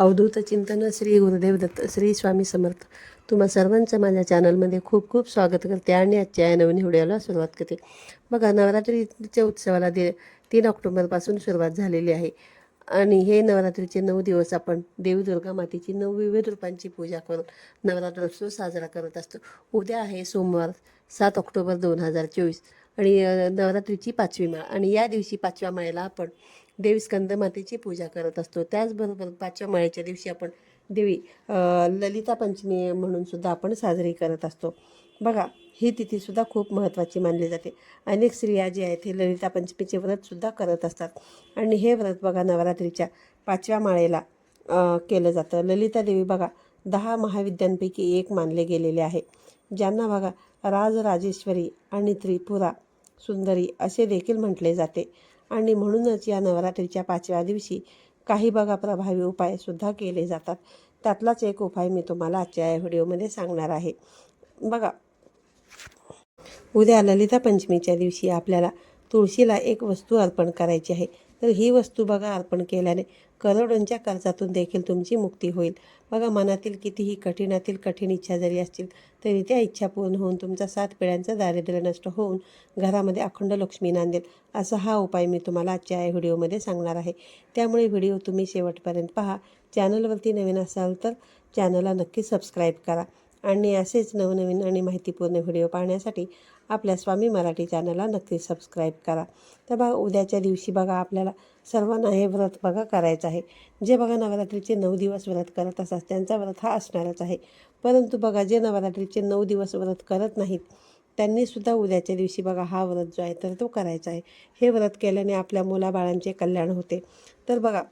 अवधूत चिंतन श्री गुरुदेव दत्त श्री स्वामी समर्थ. तुम्हा सर्वांचं माझ्या चॅनलमध्ये खूप खूप स्वागत करते आणि आजच्या या नवीन व्हिडिओला सुरुवात करते. बघा नवरात्रीच्या उत्सवाला दे तीन ऑक्टोबरपासून सुरुवात झालेली आहे. आणि हे नवरात्रीचे नऊ दिवस आपण देवी दुर्गा मातेची नऊ विविध रूपांची पूजा करून नवरात्रोत्सव साजरा करत असतो. उद्या आहे सोमवार सात ऑक्टोबर दोन हजार चोवीस. आणि नवरात्रीची पाचवी माळ. आणि या दिवशी पाचव्या माळेला आपण देवी स्कंदमातेची पूजा करत असतो. त्याचबरोबर पाचव्या माळेच्या दिवशी आपण देवी ललिता पंचमी म्हणून सुद्धा आपण साजरी करत असतो. बघा ही तिथीसुद्धा खूप महत्त्वाची मानली जाते. अनेक स्त्रिया जे आहेत हे ललिता पंचमीचे व्रतसुद्धा करत असतात. आणि हे व्रत बघा नवरात्रीच्या पाचव्या माळेला केलं जातं. ललिता देवी बघा दहा महाविद्यांपैकी एक मानले गेलेले आहे. ज्यांना बघा राजराजेश्वरी आणि त्रिपुरा सुंदरी असे देखील म्हटले जाते. आणि म्हणूनच या नवरात्रीच्या पाचव्या दिवशी काही बघा प्रभावी उपायसुद्धा केले जातात. त्यातलाच एक उपाय मी तुम्हाला आजच्या या व्हिडिओमध्ये सांगणार आहे. बघा उद्या ललिता पंचमीच्या दिवशी आपल्याला तुळशीला एक वस्तू अर्पण करायची आहे. तर ही वस्तू बघा अर्पण केल्याने करोडोंच्या कर्जातून देखील तुमची मुक्ती होईल. बघा मनातील कितीही कठीणातील कठीण इच्छा जरी असतील तरी त्या इच्छा पूर्ण होऊन तुमचा सात पिढ्यांचं दारिद्र्य नष्ट होऊन घरामध्ये अखंड लक्ष्मी नांदेल असा हा उपाय मी तुम्हाला आजच्या या व्हिडिओमध्ये सांगणार आहे. त्यामुळे व्हिडिओ तुम्ही शेवटपर्यंत पहा. चॅनलवरती नवीन असाल तर चॅनलला नक्की सबस्क्राईब करा आणि असेच नवनवीन आणि माहितीपूर्ण व्हिडिओ पाहण्यासाठी आपल्या स्वामी मराठी चॅनलला नक्की सबस्क्राईब करा. तर बघा उद्याच्या दिवशी बघा आपल्याला सर्वांना हे व्रत बघा करायचं आहे. जे बघा नवरात्रीचे नऊ दिवस व्रत करत असतात त्यांचा व्रत हा असणारच आहे. परंतु बघा जे नवरात्रीचे नऊ दिवस व्रत करत नाहीत त्यांनीसुद्धा उद्याच्या दिवशी बघा हा व्रत जो आहे तर तो करायचा आहे. हे व्रत केल्याने आपल्या मुलाबाळांचे कल्याण होते. तर बघा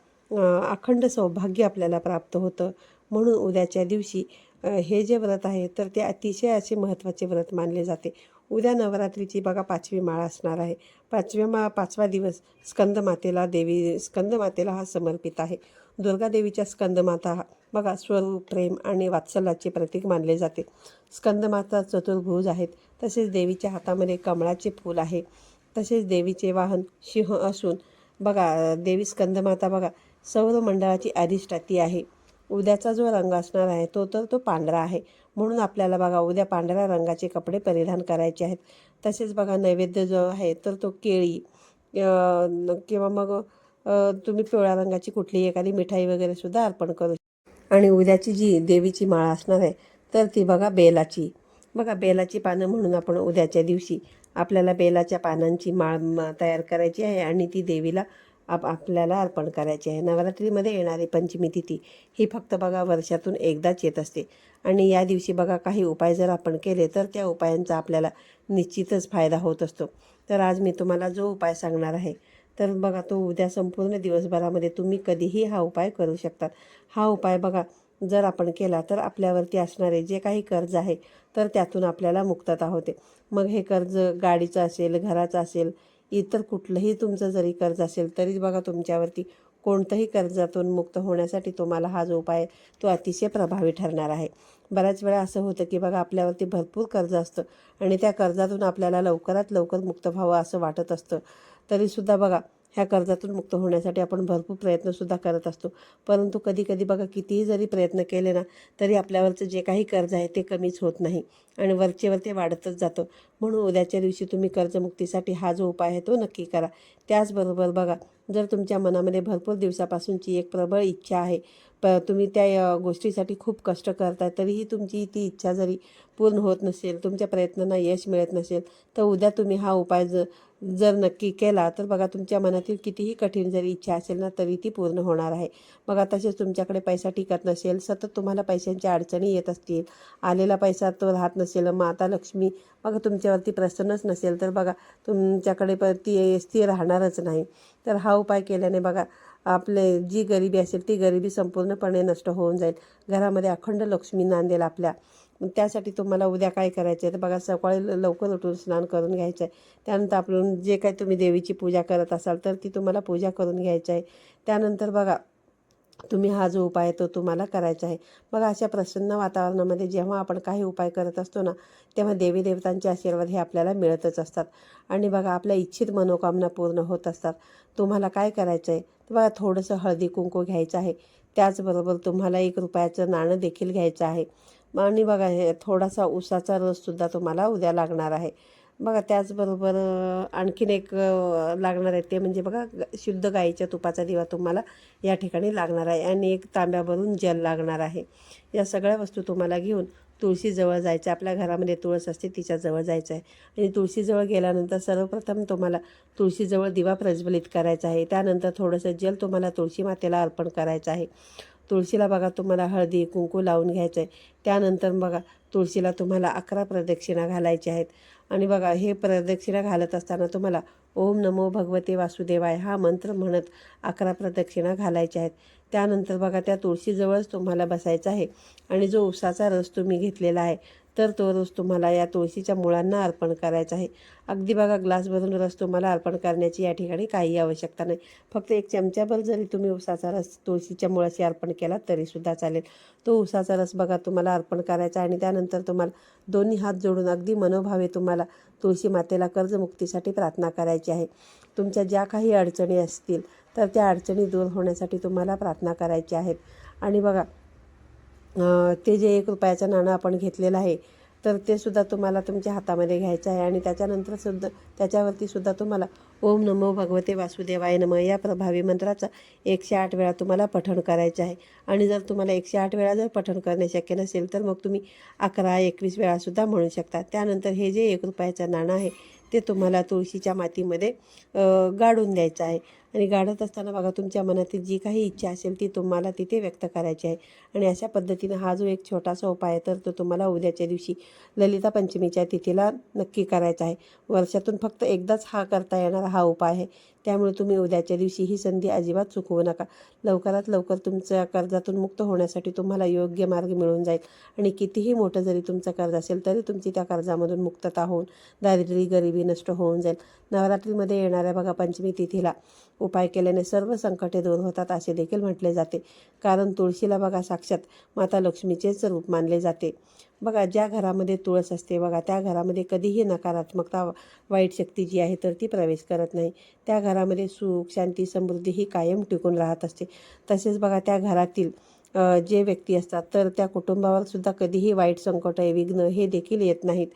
अखंड सौभाग्य आपल्याला प्राप्त होतं. म्हणून उद्याच्या दिवशी हे जे व्रत आहे तर ते अतिशय असे महत्त्वाचे व्रत मानले जाते. उद्या नवरात्रीची बघा पाचवी माळ असणार आहे. पाचव्या मा पाचवा दिवस स्कंदमातेला देवी स्कंदमातेला हा समर्पित आहे. दुर्गादेवीच्या स्कंदमाता हा बघा स्वरूप प्रेम आणि वात्सल्याचे प्रतीक मानले जाते. स्कंदमाता चतुर्भुज आहेत. तसेच देवीच्या हातामध्ये कमळाचे फूल आहे. तसेच देवीचे वाहन सिंह असून बघा देवी स्कंदमाता बघा सौरमंडळाची अधिष्ठाती आहे. उद्याचा जो रंग असणार आहे तो तर तो पांढरा आहे. म्हणून आपल्याला बघा उद्या पांढऱ्या रंगाचे कपडे परिधान करायचे आहेत. तसेच बघा नैवेद्य जो आहे तर तो केळी किंवा मग तुम्ही पिवळ्या रंगाची कुठली एखादी मिठाई वगैरे सुद्धा अर्पण करू आणि उद्याची जी देवीची माळ असणार आहे तर ती बघा बेलाची. बघा बेलाची पानं म्हणून आपण उद्याच्या दिवशी आपल्याला बेलाच्या पानांची माळ म- तयार करायची आहे आणि ती देवीला आप आपल्याला अर्पण करायची आहे. नवरात्रीमध्ये येणारी पंचमी तिथी ही फक्त बघा वर्षातून एकदाच येत असते. आणि या दिवशी बघा काही उपाय जर आपण केले तर त्या उपायांचा आपल्याला निश्चितच फायदा होत असतो. तर आज मी तुम्हाला जो उपाय सांगणार आहे तर बघा तो उद्या संपूर्ण दिवसभरामध्ये तुम्ही कधीही हा उपाय करू शकतात. हा उपाय बघा जर आपण केला तर आपल्यावरती असणारे जे काही कर्ज आहे तर त्यातून आपल्याला मुक्तता होते. मग हे कर्ज गाडीचं असेल घराचं असेल इतर कुठलंही तुमचं जरी कर्ज असेल तरी बघा तुमच्यावरती कोणतंही कर्जातून मुक्त होण्यासाठी तुम्हाला हा जो उपाय आहे तो अतिशय प्रभावी ठरणार आहे. बऱ्याच वेळा असं होतं की बघा आपल्यावरती भरपूर कर्ज असतं आणि त्या कर्जातून आपल्याला लवकरात लवकर मुक्त व्हावं असं वाटत असतं. तरीसुद्धा बघा ह्या कर्जातून मुक्त होण्यासाठी आपण भरपूर प्रयत्नसुद्धा करत असतो. परंतु कधी कधी बघा कितीही जरी प्रयत्न केले ना तरी आपल्यावरचं जे काही कर्ज आहे ते कमीच होत नाही. आणि वरचेवर ते वाढतच जातं. म्हणून उद्याच्या दिवशी तुम्ही कर्जमुक्तीसाठी हा जो उपाय आहे तो नक्की करा. त्याचबरोबर बघा जर तुमच्या मनामध्ये भरपूर दिवसापासूनची एक प्रबळ इच्छा आहे प तुम्ही त्या गोष्टीसाठी खूप कष्ट करताय तरीही तुमची ती इच्छा जरी पूर्ण होत नसेल तुमच्या प्रयत्नांना यश मिळत नसेल तर उद्या तुम्ही हा उपाय ज जर नक्की केला तर बघा तुमच्या मनातील कितीही कठीण जरी इच्छा असेल ना तरी ती पूर्ण होणार आहे. बघा तसेच तुमच्याकडे पैसा टिकत नसेल सतत तुम्हाला पैशांच्या अडचणी येत असतील. आलेला पैसा तो राहत नसेल माता लक्ष्मी बघा तुमच्यावरती प्रसन्नच नसेल तर बघा तुमच्याकडे प ती स्थिर राहणारच नाही. तर हा उपाय केल्याने बघा आपले जी गरिबी असेल ती गरिबी संपूर्णपणे नष्ट होऊन जाईल. घरामध्ये अखंड लक्ष्मी नांदेल आपल्या. मग त्यासाठी तुम्हाला उद्या काय करायचं आहे? तर बघा सकाळी ल- लवकर उठून स्नान करून घ्यायचं आहे. त्यानंतर आपण जे काय तुम्ही देवीची पूजा करत असाल तर ती तुम्हाला पूजा करून घ्यायची आहे. त्यानंतर बघा तुम्ही हा जो उपाय आहे तो तुम्हाला करायचा आहे. बघा अशा प्रसन्न वातावरणामध्ये जेव्हा आपण काही उपाय करत असतो ना तेव्हा देवी देवतांचे आशीर्वाद हे आपल्याला मिळतच असतात. आणि बघा आपल्या इच्छित मनोकामना पूर्ण होत असतात. तुम्हाला काय करायचं आहे? तर बघा थोडंसं हळदी कुंकू घ्यायचं आहे. त्याचबरोबर तुम्हाला एक रुपयाचं नाणं देखील घ्यायचं आहे. आणि बघा हे थोडासा उसाचा रससुद्धा तुम्हाला उद्या लागणार आहे. बघा त्याचबरोबर आणखीन एक लागणार आहे ते म्हणजे बघा शुद्ध गाईच्या तुपाचा दिवा तुम्हाला या ठिकाणी लागणार आहे. आणि एक तांब्याभरून जल लागणार आहे. या सगळ्या वस्तू तुम्हाला घेऊन तुळशीजवळ जायचं आपल्या घरामध्ये तुळस असते तिच्याजवळ जायचं आहे. आणि तुळशीजवळ गेल्यानंतर सर्वप्रथम तुम्हाला तुळशीजवळ दिवा प्रज्वलित करायचा आहे. त्यानंतर थोडंसं जल तुम्हाला तुळशी मातेला अर्पण करायचं आहे. तुळशीला बघा तुम्हाला हळदी कुंकू लावून घ्यायचं आहे त्यानंतर बघा तुळशीला तुम्हाला अकरा प्रदक्षिणा घालायच्या आहेत. आणि बघा हे प्रदक्षिणा घालत असताना तुम्हाला ओम नमो भगवते वासुदेवाय हा मंत्र म्हणत अकरा प्रदक्षिणा घालायच्या आहेत. त्यानंतर बघा त्या तुळशीजवळच तुम्हाला बसायचं आहे. आणि जो उसाचा रस तुम्ही घेतलेला आहे तर तो रस तुम्हाला या तुळशीच्या मुळांना अर्पण करायचा आहे. अगदी बघा ग्लास भरून रस तुम्हाला अर्पण करण्याची या ठिकाणी काही आवश्यकता नाही. फक्त एक चमच्याभर जरी तुम्ही उसाचा रस तुळशीच्या मुळाशी अर्पण केला तरीसुद्धा चालेल. तो उसाचा रस बघा तुम्हाला अर्पण करायचा आणि त्यानंतर तुम्हाला दोन्ही हात जोडून अगदी मनोभावे तुम्हाला तुळशी मातेला कर्जमुक्तीसाठी प्रार्थना करायची आहे. तुमच्या ज्या काही अडचणी असतील तर त्या अडचणी दूर होण्यासाठी तुम्हाला प्रार्थना करायची आहेत आणि बघा ते जे एक रुपयाचं नाणं आपण घेतलेलं आहे तर ते सुद्धा तुम्हाला तुमच्या हातामध्ये घ्यायचं आहे आणि त्याच्यानंतर सुद्धा त्याच्यावरती सुद्धा तुम्हाला ओम नमो भगवते वासुदेवाय नम या प्रभावी मंत्राचा एकशे आठ वेळा तुम्हाला पठण करायचं आहे. आणि जर तुम्हाला एकशे आठ वेळा जर पठण करणे शक्य नसेल तर मग तुम्ही अकरा एकवीस वेळासुद्धा म्हणू शकता. त्यानंतर हे जे एक रुपयाचं नाणं आहे ते तुम्हाला तुळशीच्या मातीमध्ये गाडून द्यायचं आहे. आणि गाडत असताना बघा तुमच्या मनातील जी काही इच्छा असेल ती तुम्हाला तिथे व्यक्त करायची आहे. आणि अशा पद्धतीनं हा जो एक छोटासा उपाय आहे तर तो तुम्हाला उद्याच्या दिवशी ललिता पंचमीच्या तिथीला नक्की करायचा आहे. वर्षातून फक्त एकदाच हा करता येणारा हा उपाय आहे. त्यामुळे तुम्ही उद्याच्या दिवशी ही संधी अजिबात चुकवू नका. लवकरात लवकर तुमच्या कर्जातून मुक्त होण्यासाठी तुम्हाला योग्य मार्ग मिळून जाईल. आणि कितीही मोठं जरी तुमचं कर्ज असेल तरी तुमची त्या कर्जामधून मुक्तता होऊन दारिद्र्य गरिबी नष्ट होऊन जाईल. नवरात्रीमध्ये येणाऱ्या बघा पंचमी तिथीला उपाय केल्याने सर्व संकटे दूर होतात असे देखील म्हटले जाते. कारण तुळशीला बघा साक्षात माता लक्ष्मीचेच रूप मानले जाते. बघा ज्या घरामध्ये तुळस असते बघा त्या घरामध्ये कधीही नकारात्मकता वाईट शक्ती जी आहे तर ती प्रवेश करत नाही. त्या घरामध्ये सुख शांती समृद्धी ही कायम टिकून राहत असते. तसेच बघा त्या घरातील जे व्यक्ती असतात तर त्या कुटुंबावर सुद्धा कधीही वाईट संकट विघ्न हे देखील येत नाहीत.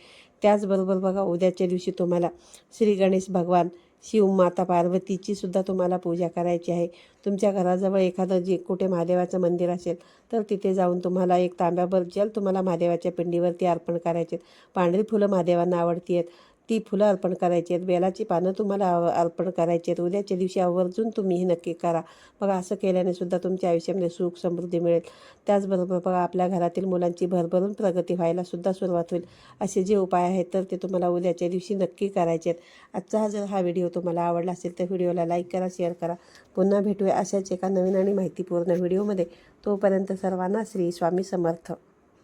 त्याचबरोबर बघा उद्याच्या दिवशी तुम्हाला श्री गणेश भगवान शिव माता पार्वतीची सुद्धा तुम्हाला पूजा करायची आहे. तुमच्या घराजवळ एखादं जे कुठे महादेवाचं मंदिर असेल तर तिथे जाऊन तुम्हाला एक तांब्याभर जल तुम्हाला महादेवाच्या पिंडीवरती अर्पण करायचे पांढरी फुलं महादेवांना आवडती आहेत. ती फुलं अर्पण करायची आहेत. बेलाची पानं तुम्हाला अर्पण करायची आहेत. उद्याच्या दिवशी आवर्जून तुम्ही हे नक्की करा. बघा असं केल्याने सुद्धा तुमच्या आयुष्यामध्ये सुख समृद्धी मिळेल. त्याचबरोबर बघा आपल्या घरातील मुलांची भरभरून प्रगती व्हायला सुद्धा सुरुवात होईल. असे जे उपाय आहेत तर ते तुम्हाला उद्याच्या दिवशी नक्की करायचे आहेत. आजचा हा जर हा व्हिडिओ तुम्हाला आवडला असेल तर व्हिडिओला लाईक करा शेअर करा. पुन्हा भेटूया अशाच एका नवीन आणि माहितीपूर्ण व्हिडिओमध्ये. तोपर्यंत सर्वांना श्री स्वामी समर्थ.